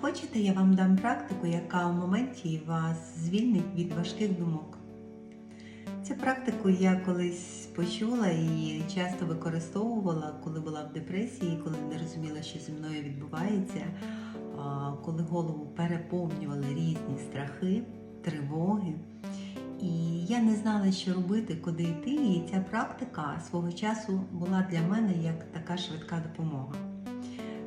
хочете, я вам дам практику, яка в моменті вас звільнить від важких думок. Цю практику я колись почула і часто використовувала, коли була в депресії, коли не розуміла, що зі мною відбувається, коли голову переповнювали різні страхи, тривоги. І я не знала, що робити, куди йти. І ця практика свого часу була для мене як така швидка допомога.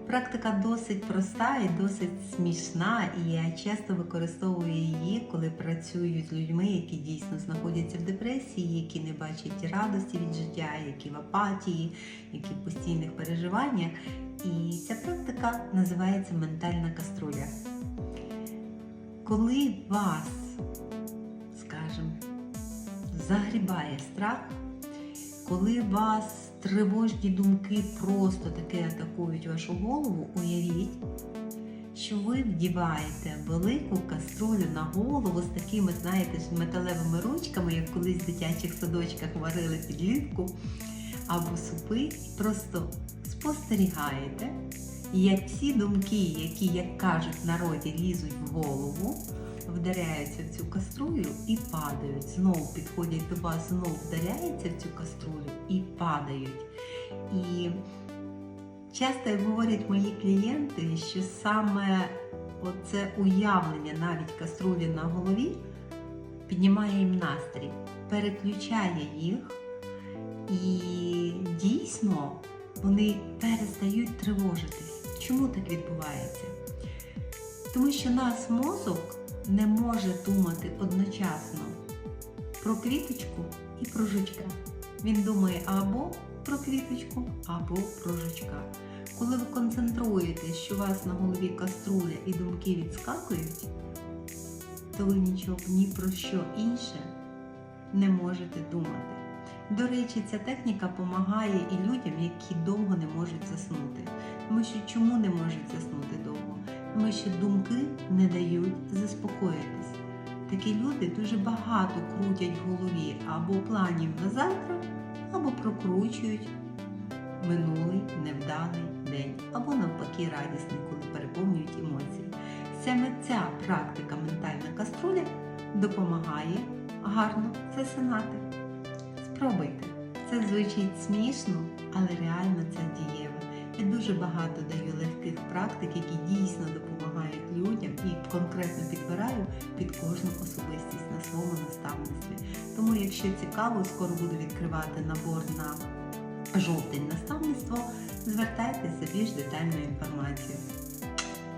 Практика досить проста і досить смішна, і я часто використовую її, коли працюю з людьми, які дійсно знаходяться в депресії, які не бачать радості від життя, які в апатії, які в постійних переживаннях. І ця практика називається ментальна каструля. Коли вас, скажімо, загрібає страх, коли вас тривожні думки просто таки атакують вашу голову, уявіть, що ви вдіваєте велику каструлю на голову з такими, знаєте, металевими ручками, як колись в дитячих садочках варили підлітку або супи, просто спостерігаєте, як всі думки, які, як кажуть в народі, лізуть в голову, вдаряються в цю каструлю і падають. Знову підходять до вас, знову вдаряються в цю каструлю і падають. І часто говорять мої клієнти, що саме оце уявлення навіть каструлі на голові піднімає їм настрій, переключає їх, і дійсно вони перестають тривожитись. Чому так відбувається? Тому що наш мозок не може думати одночасно про квіточку і про жучка. Він думає або про квіточку, або про жучка. Коли ви концентруєтесь, що у вас на голові каструля і думки відскакують, то ви нічого ні про що інше не можете думати. До речі, ця техніка допомагає і людям, які довго не можуть заснути. Тому що чому не можуть заснути Тому що думки не дають заспокоїтись. Такі люди дуже багато крутять в голові або планів на завтра, або прокручують минулий невдалий день, або навпаки радісний, коли переповнюють емоції. Саме ця практика ментальна каструля допомагає гарно засинати. Спробуйте. Це звучить смішно, але реально це дієво. Я дуже багато даю легких практик, які дійсно допомагають людям і конкретно підбираю під кожну особистість на своєму наставництві. Тому, якщо цікаво, скоро буду відкривати набор на жовтень наставництво, звертайтеся більш детальною інформацією.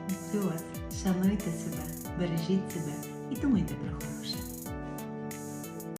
Люблю вас, шануйте себе, бережіть себе і думайте про хороше.